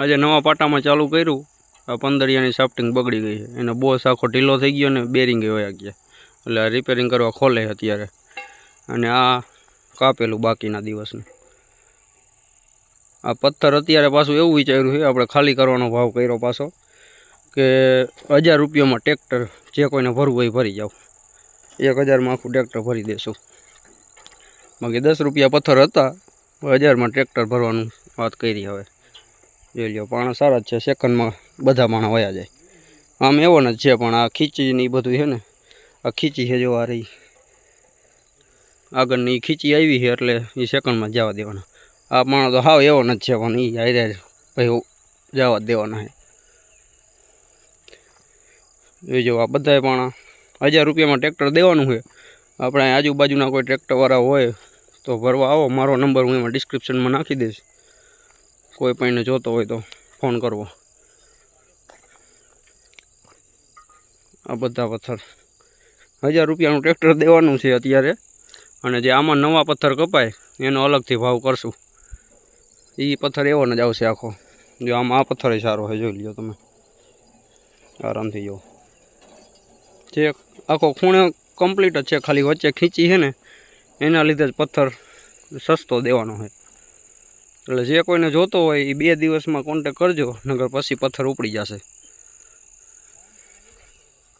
આજે નવા પાટામાં ચાલુ કર્યું. આ પંદરિયાની સાફ્ટિંગ બગડી ગઈ છે. એનો બોસ આખો ઢીલો થઈ ગયો ને બેરિંગ વયા ગયા. એટલે આ રિપેરિંગ કરવા ખોલે અત્યારે. અને આ કાપેલું બાકીના દિવસનું. આ પથ્થર અત્યારે પાછું એવું વિચાર્યું છે, આપણે ખાલી કરવાનો ભાવ કર્યો પાછો, કે હજાર રૂપિયામાં ટ્રેક્ટર જે કોઈને ભરવું હોય ભરી જાવ એક હજારમાં આખું ટ્રેક્ટર ભરી દેશું. બાકી દસ રૂપિયા પથ્થર હતા હજારમાં ટ્રેક્ટર ભરવાનું વાત કરી હવે. જોઈ લો પાણા સારા જ છે સેકન્ડમાં બધા પાણા વયા જાય. આમ એવો જ છે, પણ આ ખીચી ને એ બધું છે ને, આ ખીચી છે જો આ રહી. આગળની ખીચી આવી છે, એટલે એ સેકન્ડમાં જવા દેવાના. આ પાણા તો હાવ એવો જ છે, પણ એ હારે ભાઈ જવા દેવાના છે. જોઈજો આ બધાય પાણા હજાર રૂપિયામાં ટ્રેક્ટર દેવાનું છે. આપણે આજુબાજુના કોઈ ટ્રેક્ટરવાળા હોય તો ભરવા આવો, મારો નંબર હું એમાં ડિસ્ક્રિપ્શનમાં નાખી દઈશ. કોઈ પણ જોતો હોય તો ફોન કરવો. આ બધા પથ્થર. હજાર રૂપિયાનું ટ્રેક્ટર દેવાનું છે અત્યારે. અને જે આમાં નવા પથ્થર કપાય, એનો અલગથી ભાવ કરશું. એ પથ્થર એવો ને જ આવશે આખો. જો આમાં આ પથ્થર સારો હોય, જોઈ લ્યો તમે. આરામથી જો. જે આખો ખૂણે કમ્પ્લીટ જ છે, ખાલી વચ્ચે ખીંચી છે ને, એના લીધે જ પથ્થર સસ્તો દેવાનો છે એટલે જે કોઈને જોતો હોય એ બે દિવસમાં કોન્ટેક કરજો નગર પછી પથ્થર ઉપડી જશે.